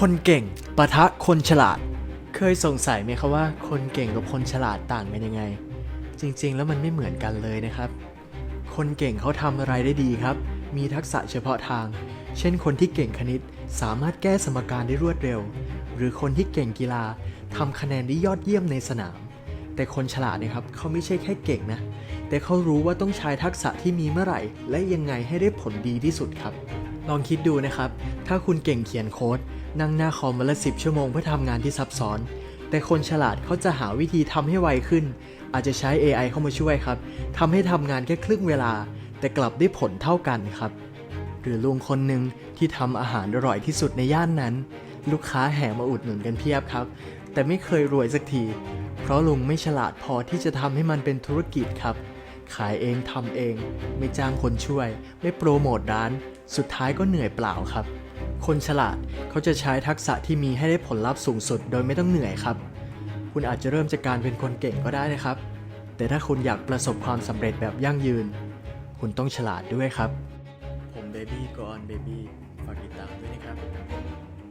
คนเก่งปะทะคนฉลาด เคยสงสัยไหมครับว่าคนเก่งกับคนฉลาดต่างกันยังไง จริงๆ แล้วมันไม่เหมือนกันเลยนะครับ คนเก่งเขาทำอะไรได้ดีครับ มีทักษะเฉพาะทาง เช่นคนที่เก่งคณิตสามารถแก้สมการได้รวดเร็ว หรือคนที่เก่งกีฬาทำคะแนนได้ยอดเยี่ยมในสนาม แต่คนฉลาดนะครับเขาไม่ใช่แค่เก่งนะ แต่เขารู้ว่าต้องใช้ทักษะที่มีเมื่อไหร่ และยังไงให้ได้ผลดีที่สุดครับ ลองคิดดูนะครับ ถ้าคุณเก่งเขียนโค้ด นั่งหน้าคอมวันละสิบชั่วโมงเพื่อทำงานที่ซับซ้อน แต่คนฉลาดเขาจะหาวิธีทำให้ไวขึ้น อาจจะใช้ AI เข้ามาช่วยครับทำให้ทำงานแค่ครึ่งเวลา แต่กลับได้ผลเท่ากันครับ หรือลุงคนหนึ่งที่ทำอาหารอร่อยที่สุดในย่านนั้น ลูกค้าแห่มาอุดหนุนกันเพียบครับ แต่ไม่เคยรวยสักที เพราะลุงไม่ฉลาดพอที่จะทำให้มันเป็นธุรกิจครับ ขายเองทำเอง ไม่จ้างคนช่วย ไม่โปรโมทร้าน สุดท้ายก็เหนื่อยเปล่าครับ คนฉลาดเขาจะใช้ทักษะที่มีให้ได้ผลลัพธ์สูงสุดโดยไม่ต้องเหนื่อยครับ คุณอาจจะเริ่มจากการเป็นคนเก่งก็ได้นะครับ แต่ถ้าคุณอยากประสบความสำเร็จแบบยั่งยืน คุณต้องฉลาดด้วยครับ ผมเบบี้ก่อนเบบี้ฝากติดตาม